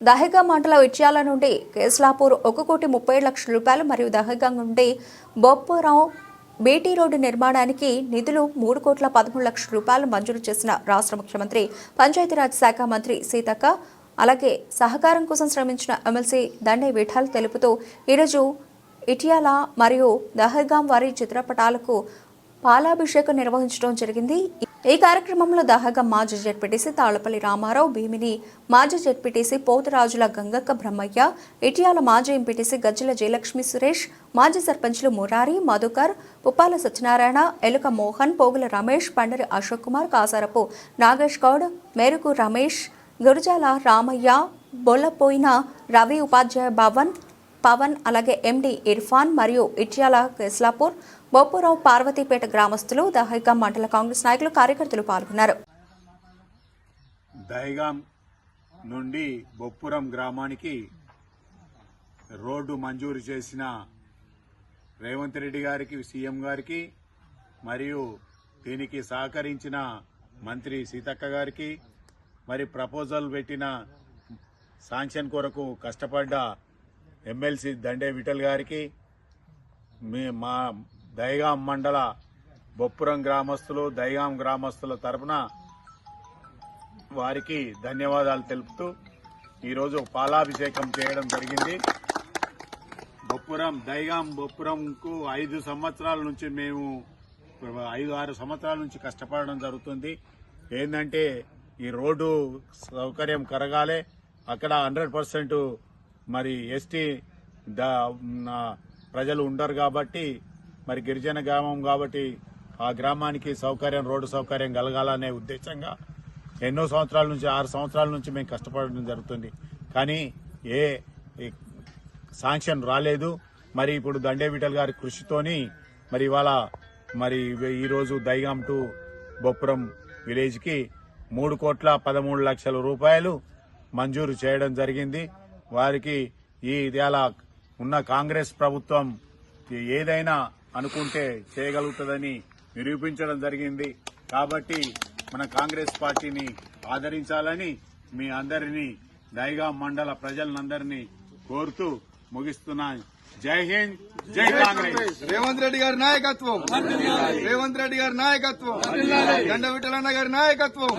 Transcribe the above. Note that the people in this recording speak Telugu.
దహేగా మండల ఇచ్యాల నుండి కేస్లాపూర్ ఒక కోటి ముప్పై ఏడు లక్షల రూపాయలు మరియు దహేగా నుండి బొప్పరావు బీటీ రోడ్డు నిర్మాణానికి నిధులు మూడు కోట్ల పదమూడు లక్షల రూపాయలు మంజూరు చేసిన రాష్ట్ర ముఖ్యమంత్రి పంచాయతీరాజ్ శాఖ మంత్రి సీతక్క అలాగే సహకారం కోసం శ్రమించిన ఎమ్మెల్సీ దండే విఠాల్ తెలుపుతూ ఈరోజు ఇటియాల మరియు దహగాం వారి చిత్రపటాలకు పాలాభిషేకం నిర్వహించడం జరిగింది. ఈ కార్యక్రమంలో దాహగా మాజీ జడ్పీటీసీ తాళపల్లి రామారావు భీమిని మాజీ జడ్పీటీసీ పోతురాజుల గంగక్క బ్రహ్మయ్య ఇటియాల మాజీ ఎంపీటీసీ గజ్జల జయలక్ష్మి సురేష్ మాజీ సర్పంచ్లు మురారి మధుకర్ పుప్పాల సత్యనారాయణ ఎలుక మోహన్ పోగుల రమేష్ పండరి అశోక్ కుమార్ కాసారపు నాగేష్ గౌడ్ మేరుకు రమేష్ గురజాల రామయ్య బొల్లపోయిన రవి ఉపాధ్యాయ భవన్ పవన్ అలాగే ఎండి ఇర్ఫాన్ మరియు ఇట్యాల కెస్లాపూర్ బొప్పురావు పార్వతీపేట గ్రామస్తులు దహైగా మండల కాంగ్రెస్ నాయకులు కార్యకర్తలు పాల్గొన్నారు. దహైగాం నుండి బొప్పురం గ్రామానికి రోడ్డు మంజూరు చేసిన రేవంత్ రెడ్డి గారికి సీఎం గారికి మరియు దీనికి సహకరించిన మంత్రి సీతక్క గారికి మరి ప్రపోజల్ పెట్టిన శాంక్షన్ కొరకు కష్టపడ్డ ఎమ్మెల్సీ దండే విఠల్ గారికి మీ మా దైగాం మండల బొప్పురం గ్రామస్తులు దైగాం గ్రామస్తుల తరపున వారికి ధన్యవాదాలు తెలుపుతూ ఈరోజు పాలాభిషేకం చేయడం జరిగింది. బొప్పురం దైగాం బొప్పురంకు ఐదు సంవత్సరాల నుంచి మేము ఐదు ఆరు సంవత్సరాల నుంచి కష్టపడడం జరుగుతుంది. ఏంటంటే ఈ రోడ్డు సౌకర్యం కరగాలే అక్కడ హండ్రెడ్ పర్సెంట్ మరి ఎస్టీ ప్రజలు ఉండరు కాబట్టి మరి గిరిజన గ్రామం కాబట్టి ఆ గ్రామానికి సౌకర్యం రోడ్డు సౌకర్యం కలగాలనే ఉద్దేశంగా ఎన్నో సంవత్సరాల నుంచి ఆరు సంవత్సరాల నుంచి మేము కష్టపడడం జరుగుతుంది. కానీ ఏ శాంక్షన్ రాలేదు. మరి ఇప్పుడు దండేవిటల్ గారి కృషితోని మరి ఇవాళ మరి ఈరోజు దైగాం టు బొప్పురం విలేజ్కి మూడు కోట్ల పదమూడు లక్షల రూపాయలు మంజూరు చేయడం జరిగింది. వారికి ఈ ఇవాళ ఉన్న కాంగ్రెస్ ప్రభుత్వం ఏదైనా అనుకుంటే చేయగలుగుతుందని నిరూపించడం జరిగింది. కాబట్టి మన కాంగ్రెస్ పార్టీని ఆదరించాలని మీ అందరినీ దైగా మండల ప్రజలందరినీ కోరుతూ ముగిస్తున్నాను జై హింద్ జై కాంగ్రెస్. రేవంత్ రెడ్డి గారి నాయకత్వం. రేవంత్ రెడ్డి గారి నాయకత్వం. దండ విఠలన్న గారి నాయకత్వం.